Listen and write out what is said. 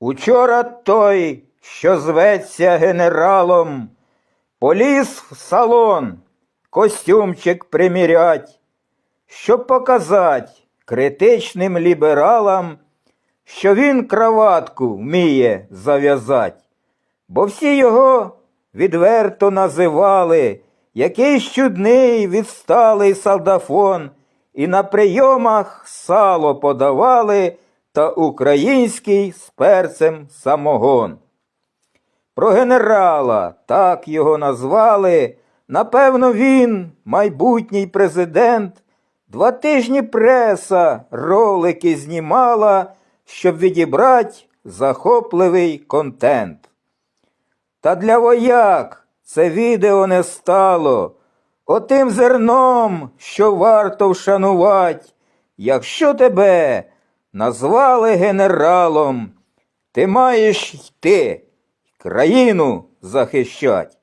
Учора той, що зветься генералом, поліз в салон, костюмчик примірять, щоб показать критичним лібералам, що він краватку вміє зав'язать, бо всі його відверто називали якийсь чудний відсталий солдафон, і на прийомах сало подавали та український з перцем самогон. Про генерала так його назвали. Напевно, він, майбутній президент, два тижні преса ролики знімала, щоб відібрати захопливий контент. Та для вояк це відео не стало отим зерном, що варто вшанувати, якщо тебе назвали генералом, ти маєш йти країну захищать.